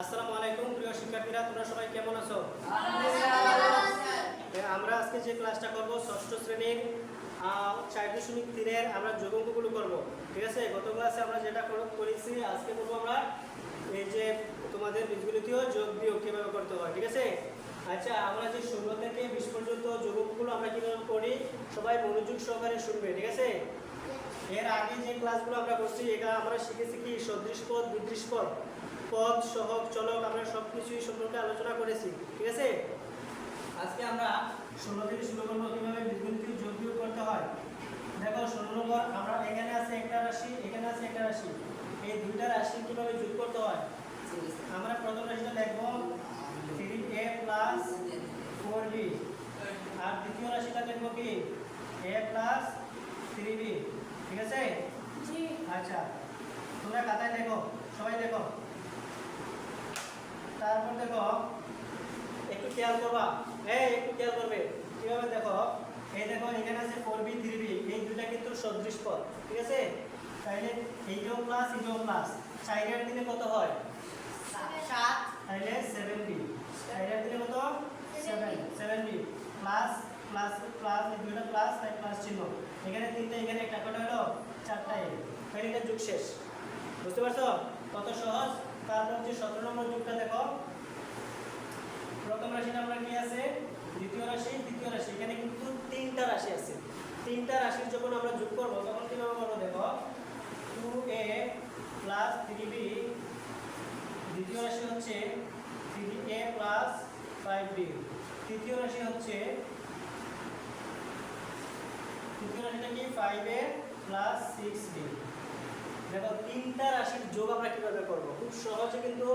আসসালামু আলাইকুম প্রিয় শিক্ষার্থীরা তোমরা সবাই কেমন আছো? আমরা আজকে যে ক্লাসটা করব ষষ্ঠ শ্রেণির চার দশমিক তিনের আমরা যোগ অঙ্কগুলো করব ঠিক আছে? গত ক্লাসে আমরা যেটা কর- করেছি আজকে করব আমরা এই যে তোমাদের বীজগণিতীয় যোগ বিয়োগ কীভাবে করতে হয় ঠিক আছে? আচ্ছা আমরা যে শূন্য থেকে বিশ পর্যন্ত যোগ অঙ্কগুলো আমরা কীভাবে করি সবাই মনোযোগ সহকারে শুনবে ঠিক আছে? এর আগে যে ক্লাসগুলো আমরা করছি এটা আমরা শিখেছি কি? সদৃশ পদ বিদৃশ পদ। পদ সহগ চলক আমরা সব কিছুই সম্পর্কে আলোচনা করেছি ঠিক আছে? আজকে আমরা ষোলো থেকে শুরু করব কীভাবে বীজগণিতীয় যোগ বিয়োগ করতে হয়। দেখো ষোলো নম্বর আমরা এখানে আছে একটা রাশি এখানে আছে একটা রাশি। এই দুইটা রাশি কীভাবে যোগ করতে হয়? আমরা প্রথম রাশিটা দেখব three A plus four B আর দ্বিতীয় রাশিটা দেখব কি? এ প্লাস থ্রি বি ঠিক আছে? আচ্ছা তোমরা খাতায় দেখো সবাই দেখো। দেখো একটু খেয়াল করবা। এই একটু খেয়াল করবে। কীভাবে দেখো? এই দেখো এখানে আছে ফোর বি থ্রি বি এই দুটা কিন্তু সদৃশ পদ ঠিক আছে? তাইলে এইটাও প্লাস এইটাও প্লাস চাইরের দিলে কত হয়? সাত। তাইলে সেভেন বি চাইরের দিলে কত? Seven seven B plus plus plus দুইটা প্লাস তাই প্লাস চিহ্ন। এখানে তিনটা এখানে একটা কটা হলো? চারটা এ। তাহলে এটা যুগ শেষ। বুঝতে পারছ? কত সহজ? তারপর যে সতেরো নম্বর যুগটা দেখো প্রথম রাশিটা আমরা কি আছে? দ্বিতীয় রাশি দ্বিতীয় রাশি। এখানে কিন্তু তিনটা রাশি আছে। তিনটা রাশির যখন আমরা যোগ করব, তখন কীভাবে করব দেখো? Two A plus three B দ্বিতীয় রাশি হচ্ছে three A plus five B তৃতীয় রাশি হচ্ছে তৃতীয় রাশিটা কি? Five A plus six B দেখো, তিনটা রাশির যোগ আমরা কীভাবে করব? খুব সহজে কিন্তু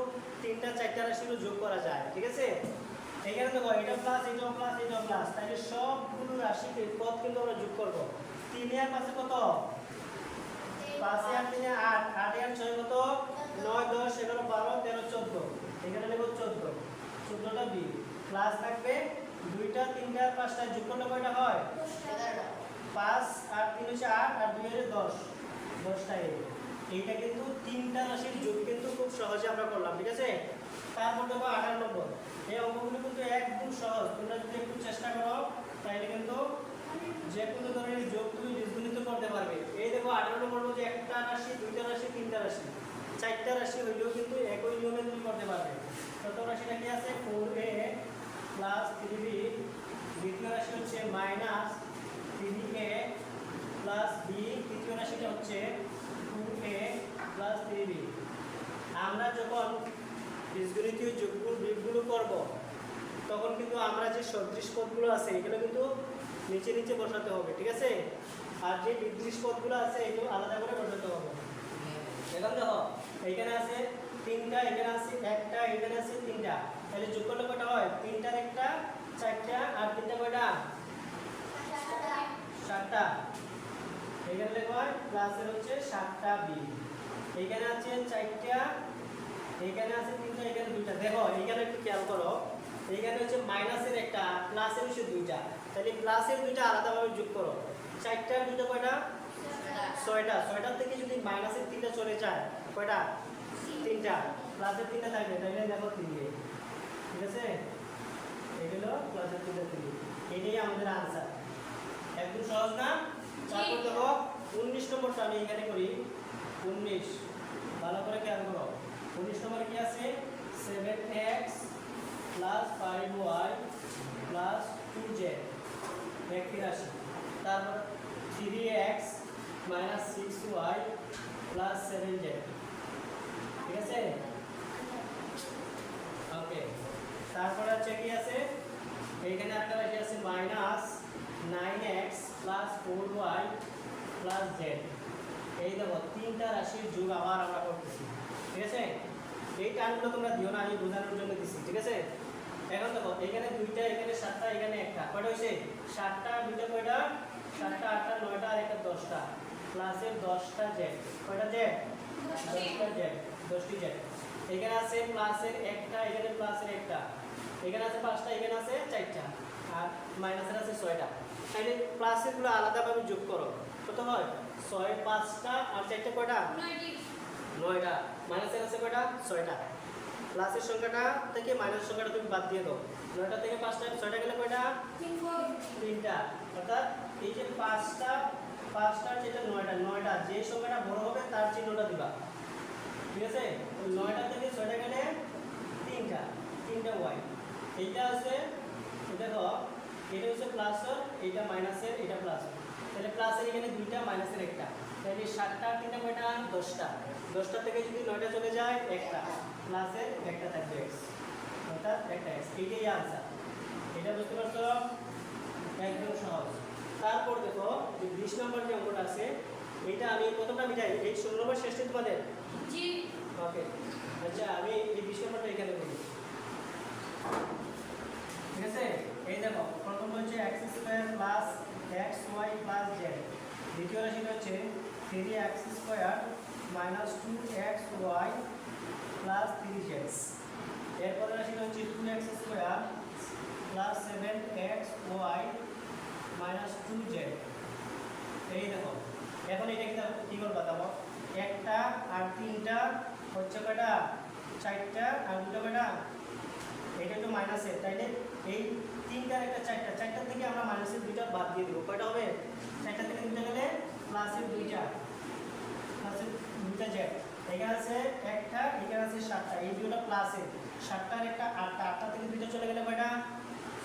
তিনটা চারটা রাশিরও যোগ করা যায় ঠিক আছে? এখানে দেখো এটা প্লাস এটা প্লাস এটা প্লাস তাহলে সবগুলো রাশিকে পদ কিন্তু আমরা যোগ করব। তিনে আর পাশে কত? পাঁচে আর তিনে আট। আটে আর ছয় কত? নয় দশ এগারো বারো তেরো চোদ্দ। এখানে নেব চোদ্দ। চোদ্দটা বি। প্লাস থাকবে দুইটা তিনটা আর পাঁচটা। যোগ করলে কয়টা হয়? পাঁচ আর তিন হচ্ছে আট আর দুই হচ্ছে দশ। দশটা এ। এইটা কিন্তু তিনটা রাশির যোগ কিন্তু খুব সহজে আমরা করলাম, ঠিক আছে? তারপর দেখো আঠারো নম্বর। এই অঙ্কগুলো কিন্তু একদম সহজ। তোমরা যদি একটু চেষ্টা করো, তাহলে কিন্তু যে কোনো ধরনের যোগ তুমি বীজগণিত করতে পারবে। এই দেখো, আঠারো নম্বর মধ্যে একটা রাশি, দুইটা রাশি, তিনটা রাশি। চারটা রাশি হইলেও কিন্তু একই নিয়মে তুমি করতে পারবে। প্রথম রাশিটা কি আছে? Four A plus three B দ্বিতীয় রাশি হচ্ছে minus three A plus B তৃতীয় রাশিটা হচ্ছে এ প্লাস থ্রি বি আমরা যখন বীজগণিতীয় যোগগুলো বিয়োগগুলো করব তখন কিন্তু আমরা যে সদৃশ পদগুলো আছে এগুলো কিন্তু নিচে নিচে বসাতে হবে ঠিক আছে? আর যে বিদৃশ পদগুলো আছে এগুলো আলাদা করে বসাতে হবে। এখন দেখো। এখানে আছে তিনটা এখানে আছে একটা এখানে আছে তিনটা। তাহলে যোগ করলে কয়টা হয়? তিনটার একটা চারটা আর তিনটা কয়টা সাতটা এখানে লেখা হয় ক্লাসের হচ্ছে সাতটা বি এখানে আছে চারটা, এখানে আছে তিনটা, এখানে দুইটা। দেখো, এখানে একটু খেয়াল করো। এখানে হচ্ছে মাইনাসের একটা, প্লাসের হচ্ছে দুইটা। তাহলে প্লাসের দুইটা আলাদাভাবে যোগ করো। চারটা, দুইটা কয়টা? ছয়টা। ছয়টার থেকে যদি মাইনাসের তিনটা চলে যায়, কয়টা? তিনটা। প্লাসের তিনটা থাকবে, তাহলে দেখো তিনটে। ঠিক আছে? এগুলো প্লাসের তিনটা তিনটে। এটাই আমাদের আনসার একদম সহজ না? তারপর দেখো উনিশ নম্বরটা আমি এখানে করি। উনিশ। ভালো করে খেয়াল করো। উনিশ নম্বরে কি আছে? Seven X plus five Y plus two Z একটি রাশি। তারপর three X minus six Y plus seven Z ঠিক আছে? ওকে তারপরে হচ্ছে কি আছে? এইখানে একটা রাশি আছে minus nine X plus four Y plus Z এই দেখো তিনটা রাশির যোগ আবার আমরা করতেছি। ঠিক আছে? এই টার্মগুলো তোমরা দিও না আমি বোঝানোর জন্য দিচ্ছি ঠিক আছে? এখন দেখো এখানে দুইটা এখানে সাতটা এখানে একটা। কয়টা হয়েছে? সাতটা দুইটা কয়টা? সাতটা আটটা নয়টা আর একটা দশটা। প্লাসের দশটা জেড কয়টা জেড দশটা। জেড দশটি জেড এখানে আছে প্লাসের একটা এখানে প্লাসের একটা। এখানে আছে পাঁচটা এখানে আছে চারটা। আর মাইনাসের আছে ছয়টা। তাহলে প্লাসেরগুলো আলাদাভাবে যোগ করো। কত হয়? ছয় পাঁচটা আর চারটা কয়টা? নয়টা। মাইনাসের আছে কয়টা? ছয়টা। প্লাসের সংখ্যাটা থেকে মাইনাস সংখ্যাটা তুমি বাদ দিয়ে দাও। নয়টা থেকে পাঁচটা ছয়টা গেলে কয়টা? তিনটা। অর্থাৎ এই যে পাঁচটা পাঁচটার যেটা নয়টা নয়টা যে সংখ্যাটা বড় হবে তার চিহ্নটা দিবা। ঠিক আছে? ওই নয়টা থেকে ছয়টা গেলে তিনটা তিনটা ওয়াই এইটা আছে দেখো এটা হচ্ছে প্লাসের এইটা মাইনাসের এটা প্লাস তাহলে প্লাসের এখানে দুইটা মাইনাসের একটা। তাহলে সাতটা তিনটা কয়টা দশটা। দশটা থেকে যদি নয়টা চলে যায় একটা। প্লাসের একটা থাকবে এক্স অর্থাৎ একটা এক্স এইটাই আনসার এটা বুঝতে পারছ? একদম সহজ। তারপর দেখো যে বিশ নম্বর যে অঙ্কটা আছে এইটা আমি প্রথমটা মিটাই এই ষোলো নম্বর শেষটি তোমাদের জি। ওকে আচ্ছা আমি এই বিশ নম্বরটা এখানে আছে এই দেখো প্রথম হচ্ছে X square plus X Y plus Z দ্বিতীয় রাশিটা হচ্ছে three X square minus two X Y plus three Z এরপরে রাশিটা হচ্ছে two X square plus seven X Y minus two Z এই দেখো, এখন এটা কি দেখো, কী করবা দেখো? একটা আর তিনটা হচ্ছে কয়টা? চারটা আর দুটো কয়টা? এটা একটু মাইনাসের তাইলে এই তিনটার একটা চারটা চারটার থেকে আমরা মাইনাসের দুইটা বাদ দিয়ে দেবো। কয়টা হবে? চারটা থেকে দুইটা গেলে প্লাসের দুইটা। প্লাসের দুইটা জেড এখানে আছে একটা এখানে আছে সাতটা। এই দুটো প্লাসের সাতটার একটা আটটা। আটটা থেকে দুইটা চলে গেলে কয়টা?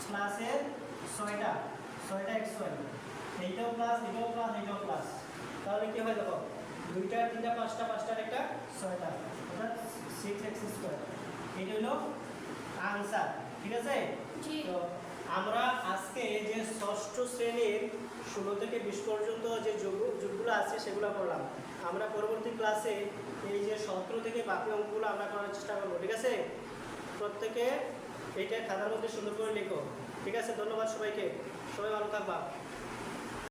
প্লাসের ছয়টা। ছয়টা ওয়াই এইটাও প্লাস এটাও প্লাস এটাও প্লাস তাহলে কি হয় দেখো? দুইটা তিনটা পাঁচটা পাঁচটার একটা ছয়টা। অর্থাৎ সিক্স এক্স স্কোয়ার এটা হলো আনসার ঠিক আছে? তো আমরা আজকে যে ষষ্ঠ শ্রেণির ষোলো থেকে বিশ পর্যন্ত যে যোগ যোগগুলো আছে, সেগুলো করলাম। আমরা পরবর্তী ক্লাসে এই যে সতেরো থেকে বাকি অঙ্কগুলো আমরা করার চেষ্টা করব, ঠিক আছে? প্রত্যেকে এইটা খাতার মধ্যে সুন্দর করে লেখো। ঠিক আছে? ধন্যবাদ সবাইকে। সবাই ভালো থাকবা।